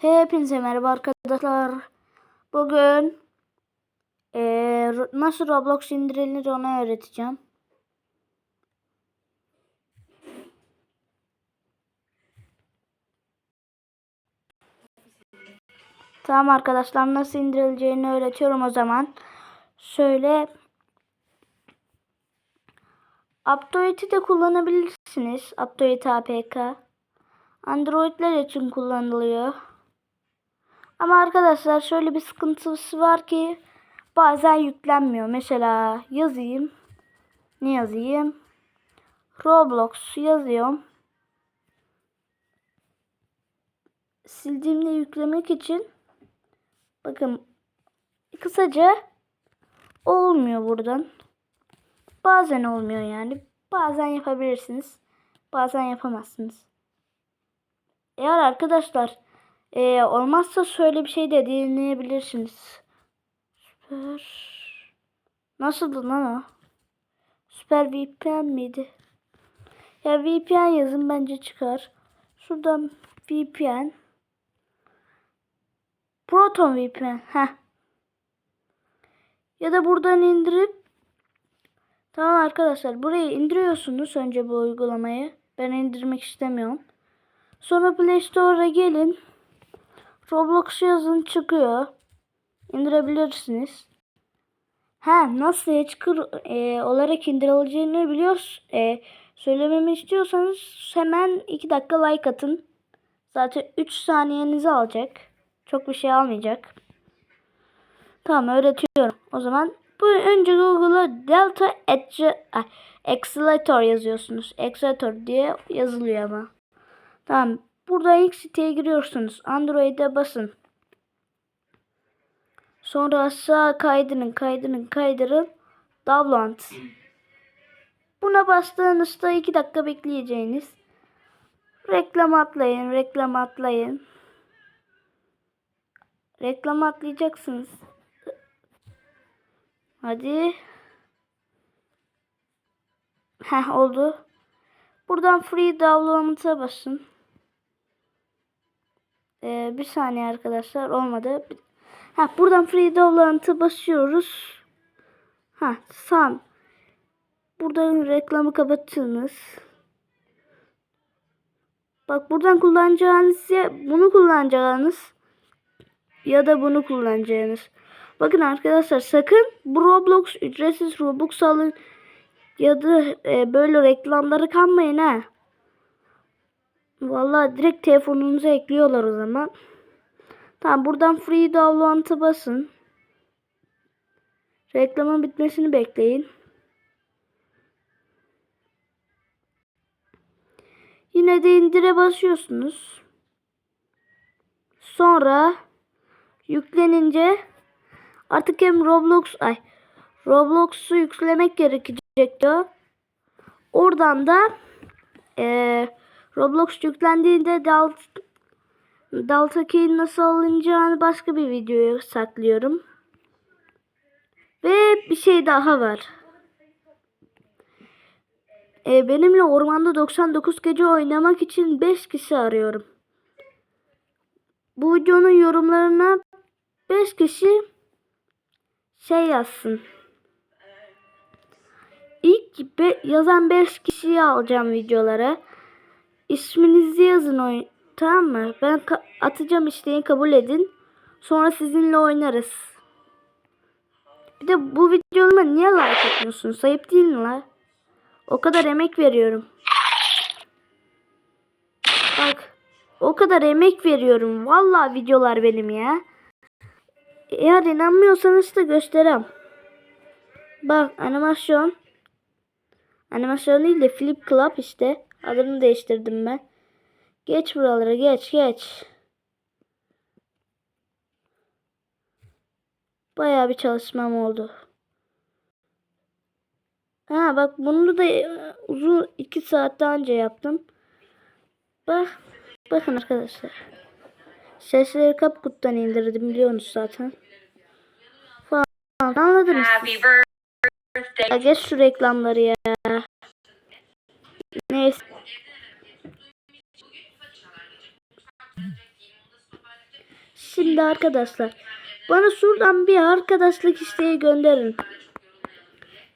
Hepinize merhaba arkadaşlar. Bugün eee, nasıl Roblox indirilir onu öğreteceğim. Tamam arkadaşlar nasıl indirileceğini öğretiyorum o zaman. Şöyle Aptoid'i de kullanabilirsiniz. Aptoid APK. Android'ler için kullanılıyor. Ama arkadaşlar şöyle bir sıkıntısı var ki bazen yüklenmiyor. Mesela yazayım. Ne yazayım? Roblox yazıyorum. Sildiğimde yüklemek için bakın kısaca olmuyor buradan. Bazen olmuyor yani. Bazen yapabilirsiniz. Bazen yapamazsınız. Eğer arkadaşlar e, olmazsa şöyle bir şey de deneyebilirsiniz. Süper. Nasıldı lan o? Süper VPN miydi? Ya VPN yazın bence çıkar. Şuradan VPN. Proton VPN. Heh. Ya da buradan indirip Tamam arkadaşlar burayı indiriyorsunuz önce bu uygulamayı. Ben indirmek istemiyorum. Sonra Play Store'a gelin. Roblox yazın çıkıyor. İndirebilirsiniz. Ha nasıl Hatcher e, olarak indirileceğini biliyoruz. E, söylememi istiyorsanız hemen 2 dakika like atın. Zaten 3 saniyenizi alacak. Çok bir şey almayacak. Tamam öğretiyorum. O zaman bu önce Google'a Delta Edge, ah, Accelerator yazıyorsunuz. Accelerator diye yazılıyor ama. Tamam. Burada ilk siteye giriyorsunuz. Android'e basın. Sonra aşağı kaydırın, kaydırın, kaydırın. Download. Buna bastığınızda 2 dakika bekleyeceğiniz. Reklam atlayın, reklam atlayın. Reklam atlayacaksınız. Hadi. Heh oldu. Buradan free download'a basın. Ee, bir saniye arkadaşlar olmadı. Ha buradan free download'a basıyoruz. Ha sam. Buradan reklamı kapatınız. Bak buradan kullanacağınız ya bunu kullanacağınız ya da bunu kullanacağınız. Bakın arkadaşlar sakın Roblox ücretsiz Robux alın ya da e, böyle reklamları kanmayın ha. Vallahi direkt telefonunuza ekliyorlar o zaman. Tamam buradan free download'a basın. Reklamın bitmesini bekleyin. Yine de indire basıyorsunuz. Sonra yüklenince artık hem Roblox ay Roblox'u yüklemek gerekecek diyor. Oradan da eee Roblox yüklendiğinde Dalt Delta Key'i nasıl alınacağını başka bir videoya saklıyorum. Ve bir şey daha var. Ee, benimle ormanda 99 gece oynamak için 5 kişi arıyorum. Bu videonun yorumlarına 5 kişi şey yazsın. İlk be, yazan 5 kişiyi alacağım videolara. İsminizi yazın oyun. Tamam mı? Ben atacağım isteği kabul edin. Sonra sizinle oynarız. Bir de bu videoma niye like atmıyorsun? Sayıp değil mi la? O kadar emek veriyorum. Bak. O kadar emek veriyorum. Vallahi videolar benim ya. Eğer inanmıyorsanız da göstereyim. Bak animasyon. Animasyon değil de Flip Club işte. Adını değiştirdim ben. Geç buralara geç geç. Bayağı bir çalışmam oldu. Ha bak bunu da e, uzun 2 saatte önce yaptım. Bak bakın arkadaşlar. Sesleri kapkuttan indirdim biliyorsunuz zaten. Falan anladınız. Happy birthday. Ya geç şu reklamları ya. Neyse. Şimdi arkadaşlar bana şuradan bir arkadaşlık isteği gönderin.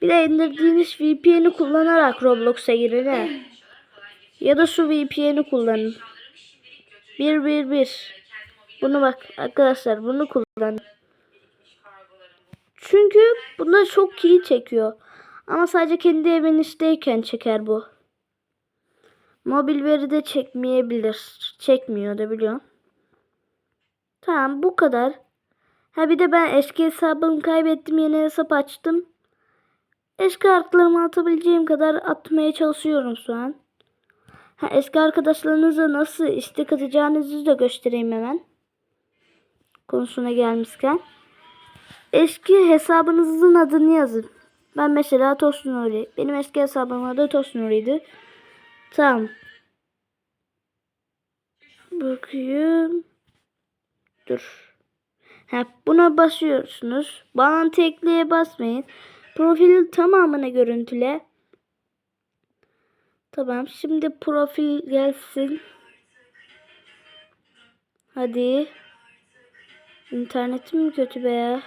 Bir de indirdiğiniz VPN'i kullanarak Roblox'a girin he. Ya da şu VPN'i kullanın. 111. Bunu bak arkadaşlar bunu kullanın. Çünkü bunda çok iyi çekiyor. Ama sadece kendi evinizdeyken çeker bu. Mobil veri de çekmeyebilir. Çekmiyor da biliyorum. Tamam bu kadar. Ha bir de ben eski hesabımı kaybettim. Yeni hesap açtım. Eski kartlarımı atabileceğim kadar atmaya çalışıyorum şu an. Ha, eski arkadaşlarınıza nasıl istek atacağınızı da göstereyim hemen. Konusuna gelmişken. Eski hesabınızın adını yazın. Ben mesela Tosun Nuri. Benim eski hesabımın adı Tosun Nuri'ydi. Tamam. Bakayım. Dur. Ha, buna basıyorsunuz. Bağlantı ekleye basmayın. Profilin tamamını görüntüle. Tamam. Şimdi profil gelsin. Hadi. İnternetim mi kötü be ya?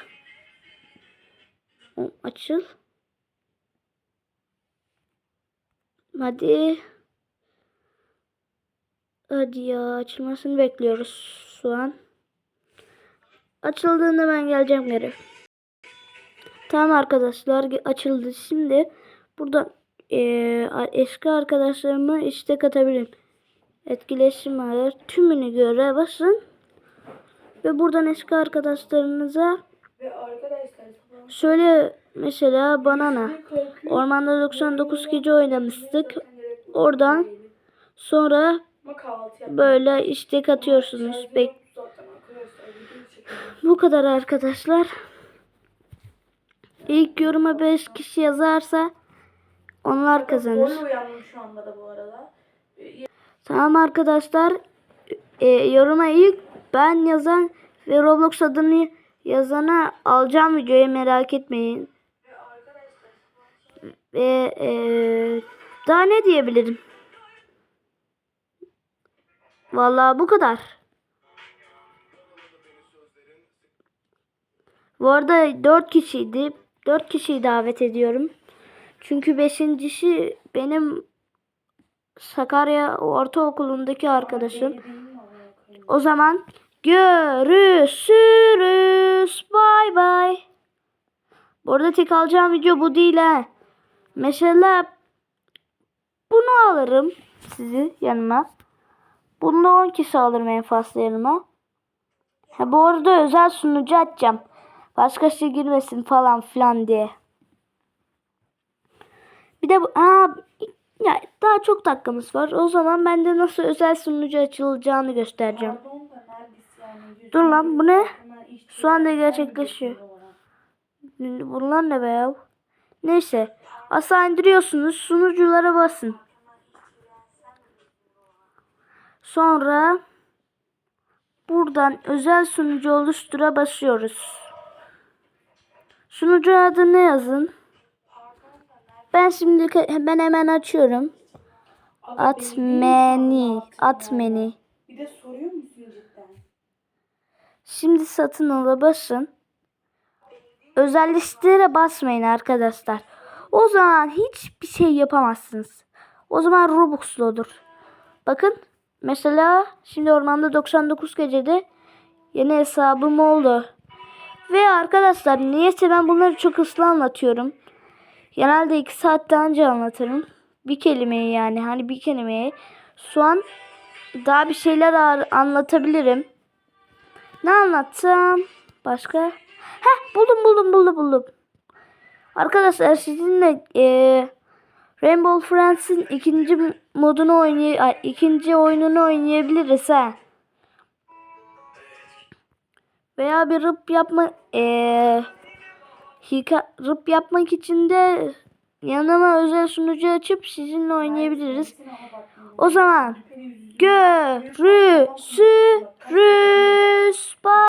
Açıl. Hadi. Hadi ya açılmasını bekliyoruz şu an. Açıldığında ben geleceğim geri. Tamam arkadaşlar açıldı. Şimdi burada eee, eski arkadaşlarımı istek atabilirim. Etkileşim ayar tümünü göre basın. Ve buradan eski arkadaşlarınıza şöyle mesela banana ormanda 99 gece oynamıştık. Oradan sonra böyle istek atıyorsunuz. Bek çekiyorum. Bu kadar arkadaşlar. İlk yoruma 5 kişi yazarsa onlar kazanır. Zorla uyandım şu anda da bu arada. Tamam arkadaşlar. E, yoruma ilk ben yazan ve Roblox adını yazana alacağım videoyu merak etmeyin. Ve e, daha ne diyebilirim? Vallahi bu kadar. Bu arada 4 kişiydi. 4 kişiyi davet ediyorum. Çünkü beşincisi benim Sakarya Ortaokulu'ndaki arkadaşım. O zaman görüşürüz. Bay bay. Bu arada tek alacağım video bu değil ha. Mesela bunu alırım sizi yanıma. Bunu 10 kişi alırım en fazla yanıma. Ha, bu arada özel sunucu açacağım. Başkası girmesin falan filan diye. Bir de bu, aa, ya daha çok dakikamız var. O zaman ben de nasıl özel sunucu açılacağını göstereceğim. Dur lan, bu ne? Şu anda gerçekleşiyor. Bunlar ne be ya? Neyse. Asa indiriyorsunuz. Sunuculara basın. Sonra buradan özel sunucu oluştura basıyoruz. Sunucu adını yazın. Ben şimdi ben hemen açıyorum. Abi At benim meni, kahvaltı at ya. meni. Bir de soruyor musun cidden? Şimdi satın ala basın. Özel listelere basmayın arkadaşlar. O zaman hiçbir şey yapamazsınız. O zaman Robux'lu olur. Bakın mesela şimdi ormanda 99 gecede yeni hesabım oldu. Ve arkadaşlar niyeyse ben bunları çok hızlı anlatıyorum. Genelde 2 saatte önce anlatırım. Bir kelimeyi yani hani bir kelimeyi. Şu an daha bir şeyler anlatabilirim. Ne anlatsam? Başka? Heh buldum buldum buldum buldum. Arkadaşlar sizinle eee Rainbow Friends'in ikinci modunu oynay ay, ikinci oyununu oynayabiliriz ha. Veya bir rıp yapma eee hika, rıp yapmak için de yanıma özel sunucu açıp sizinle oynayabiliriz. O zaman görüşürüz. Bye.